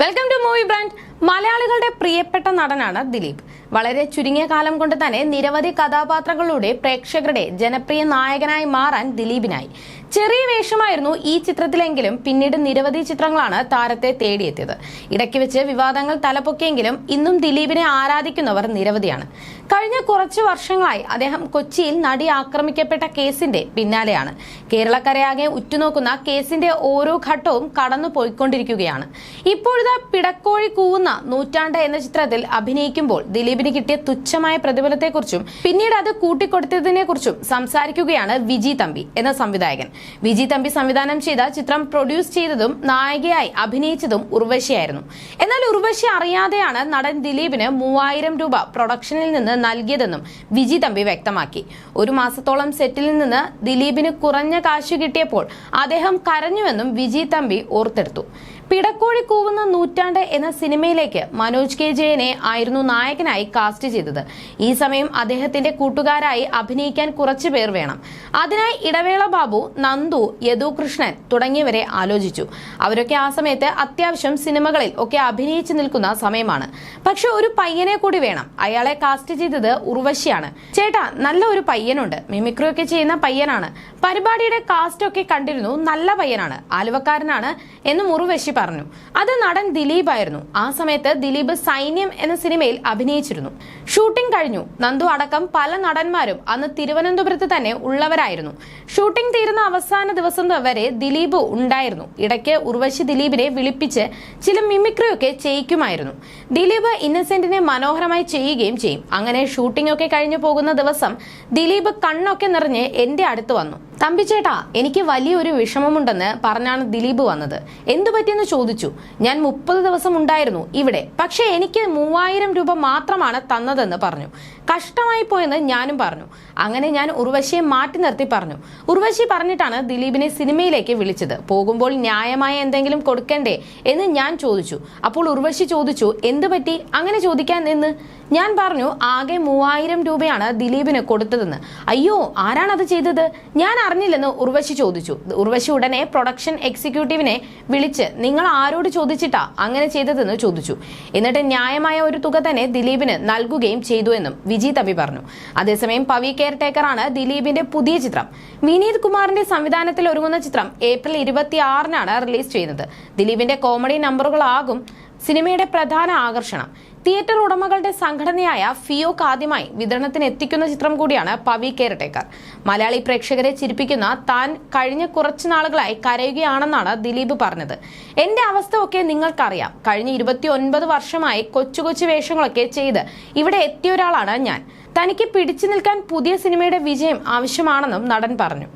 Welcome to movie brand മലയാളികളുടെ പ്രിയപ്പെട്ട നടനാണ് ദിലീപ്. വളരെ ചുരുങ്ങിയ കാലം കൊണ്ട് തന്നെ നിരവധി കഥാപാത്രങ്ങളിലൂടെ പ്രേക്ഷകരുടെ ജനപ്രിയ നായകനായി മാറാൻ ദിലീപിനായി. ചെറിയ വേഷമായിരുന്നു ഈ ചിത്രത്തിലെങ്കിലും പിന്നീട് നിരവധി ചിത്രങ്ങളാണ് താരത്തെ തേടിയെത്തിയത്. ഇടയ്ക്ക് വെച്ച് വിവാദങ്ങൾ തലപൊക്കിയെങ്കിലും ഇന്നും ദിലീപിനെ ആരാധിക്കുന്നവർ നിരവധിയാണ്. കഴിഞ്ഞ കുറച്ച് വർഷങ്ങളായി അദ്ദേഹം കൊച്ചിയിൽ നടി ആക്രമിക്കപ്പെട്ട കേസിന്റെ പിന്നാലെയാണ്. കേരളക്കരയാകെ ഉറ്റുനോക്കുന്ന കേസിന്റെ ഓരോ ഘട്ടവും കടന്നു പോയിക്കൊണ്ടിരിക്കുകയാണ്. ഇപ്പോഴത്തെ പിടക്കോഴി കൂവുന്ന നൂറ്റാണ്ട് എന്ന ചിത്രത്തിൽ അഭിനയിക്കുമ്പോൾ ദിലീപിന് കിട്ടിയ തുച്ഛമായ പ്രതിഫലത്തെക്കുറിച്ചും പിന്നീട് അത് കൂട്ടിക്കൊടുത്തതിനെ കുറിച്ചും സംസാരിക്കുകയാണ് വിജി തമ്പി എന്ന സംവിധായകൻ. വിജി തമ്പി സംവിധാനം ചെയ്ത ചിത്രം പ്രൊഡ്യൂസ് ചെയ്തതും നായികയായി അഭിനയിച്ചതും ഉർവശിയായിരുന്നു. എന്നാൽ ഉർവശി അറിയാതെയാണ് നടൻ ദിലീപിന് മൂവായിരം രൂപ പ്രൊഡക്ഷനിൽ നിന്ന് നൽകിയതെന്നും വിജി തമ്പി വ്യക്തമാക്കി. ഒരു മാസത്തോളം സെറ്റിൽ നിന്ന് ദിലീപിന് കുറഞ്ഞ കാശ് കിട്ടിയപ്പോൾ അദ്ദേഹം കരഞ്ഞുവെന്നും വിജി തമ്പി ഓർത്തെടുത്തു. പിടക്കോഴി കൂവുന്ന നൂറ്റാണ്ട് എന്ന സിനിമയിലേക്ക് മനോജ് കെ ജയനെ ആയിരുന്നു നായകനായി കാസ്റ്റ് ചെയ്തത്. ഈ സമയം അദ്ദേഹത്തിന്റെ കൂട്ടുകാരായി അഭിനയിക്കാൻ കുറച്ചു പേർ വേണം. അതിനായി ഇടവേള ബാബു നന്ദു യദു കൃഷ്ണൻ തുടങ്ങിയവരെ ആലോചിച്ചു. അവരൊക്കെ ആ സമയത്ത് അത്യാവശ്യം സിനിമകളിൽ ഒക്കെ അഭിനയിച്ചു നിൽക്കുന്ന സമയമാണ്. പക്ഷെ ഒരു പയ്യനെ കൂടി വേണം. അയാളെ കാസ്റ്റ് ചെയ്തത് ഉർവശിയാണ്. ചേട്ടാ നല്ല ഒരു പയ്യനുണ്ട്. മിമിക്രി ഒക്കെ ചെയ്യുന്ന പയ്യനാണ്. പരിപാടിയുടെ കാസ്റ്റ് ഒക്കെ കണ്ടിരുന്നു നല്ല പയ്യനാണ്. ആലുവക്കാരനാണ് എന്നും ഉർവശി പറഞ്ഞു. അത് നടൻ ദിലീപ് ആയിരുന്നു ആ സമയത്ത് ദിലീപ് സൈന്യം എന്ന സിനിമയിൽ അഭിനയിച്ചിരുന്നു. ഷൂട്ടിംഗ് കഴിഞ്ഞു. നന്ദു അടക്കം പല നടന്മാരും അന്ന് തിരുവനന്തപുരത്ത് തന്നെ ഉള്ളവരായിരുന്നു. ഷൂട്ടിംഗ് തീരുന്ന അവസാന ദിവസം വരെ ദിലീപ് ഉണ്ടായിരുന്നു. ഇടയ്ക്ക് ഉർവശി ദിലീപിനെ വിളിപ്പിച്ച് ചില മിമിക്രിയൊക്കെ ചെയ്യിക്കുമായിരുന്നു. ദിലീപ് ഇന്നസെന്റിനെ മനോഹരമായി ചെയ്യുകയും ചെയ്യും. അങ്ങനെ ഷൂട്ടിംഗ് ഒക്കെ കഴിഞ്ഞു പോകുന്ന ദിവസം ദിലീപ് കണ്ണൊക്കെ നിറഞ്ഞ് എന്റെ അടുത്ത് വന്നു. തമ്പിച്ചേട്ടാ എനിക്ക് വലിയൊരു വിഷമമുണ്ടെന്ന് പറഞ്ഞാണ് ദിലീപ് വന്നത്. എന്തു പറ്റിയെന്ന് ചോദിച്ചു. ഞാൻ മുപ്പത് ദിവസം ഉണ്ടായിരുന്നു ഇവിടെ. പക്ഷേ എനിക്ക് മൂവായിരം രൂപ മാത്രമാണ് തന്നതെന്ന് പറഞ്ഞു. കഷ്ടമായി പോയെന്ന് ഞാനും പറഞ്ഞു. അങ്ങനെ ഞാൻ ഉർവശിയെ മാറ്റി നിർത്തി പറഞ്ഞു. ഉർവശി പറഞ്ഞിട്ടാണ് ദിലീപിനെ സിനിമയിലേക്ക് വിളിച്ചത്. പോകുമ്പോൾ ന്യായമായ എന്തെങ്കിലും കൊടുക്കണ്ടേ എന്ന് ഞാൻ ചോദിച്ചു. അപ്പോൾ ഉർവശി ചോദിച്ചു എന്ത് പറ്റി? അങ്ങനെ ചോദിക്കാൻ എന്ന് ഞാൻ പറഞ്ഞു ആകെ മൂവായിരം രൂപയാണ് ദിലീപിന് കൊടുത്തതെന്ന്. അയ്യോ ആരാണത് ചെയ്തത്? ഞാൻ അറിഞ്ഞില്ലെന്ന് ഉർവശി ചോദിച്ചു. ഉർവശി ഉടനെ പ്രൊഡക്ഷൻ എക്സിക്യൂട്ടീവിനെ വിളിച്ച് നിങ്ങൾ ആരോട് ചോദിച്ചിട്ടാ അങ്ങനെ ചെയ്തതെന്ന്? ചോദിച്ചു. എന്നിട്ട് ന്യായമായ ഒരു തുക തന്നെ ദിലീപിന് നൽകുകയും ചെയ്തു എന്നും വിജി തമ്പി പറഞ്ഞു. അതേസമയം പവി കെയർ ടേക്കറാണ് ദിലീപിന്റെ പുതിയ ചിത്രം. വിനീത് കുമാറിന്റെ സംവിധാനത്തിൽ ഒരുങ്ങുന്ന ചിത്രം ഏപ്രിൽ ഇരുപത്തി ആറിനാണ് റിലീസ് ചെയ്യുന്നത്. ദിലീപിന്റെ കോമഡി നമ്പറുകളാകും സിനിമയുടെ പ്രധാന ആകർഷണം. തിയേറ്റർ ഉടമകളുടെ സംഘടനയായ ഫിയോക്ക് ആദ്യമായി വിതരണത്തിന് എത്തിക്കുന്ന ചിത്രം കൂടിയാണ് പവി കേരട്ടേക്കർ. മലയാളി പ്രേക്ഷകരെ ചിരിപ്പിക്കുന്ന താൻ കഴിഞ്ഞ കുറച്ചു നാളുകളായി കരയുകയാണെന്നാണ് ദിലീപ് പറഞ്ഞത്. എന്റെ അവസ്ഥ ഒക്കെ നിങ്ങൾക്കറിയാം. കഴിഞ്ഞ ഇരുപത്തി ഒൻപത് വർഷമായി കൊച്ചു കൊച്ചു വേഷങ്ങളൊക്കെ ചെയ്ത് ഇവിടെ എത്തിയ ഒരാളാണ് ഞാൻ. തനിക്ക് പിടിച്ചു നിൽക്കാൻ പുതിയ സിനിമയുടെ വിജയം ആവശ്യമാണെന്നും നടൻ പറഞ്ഞു.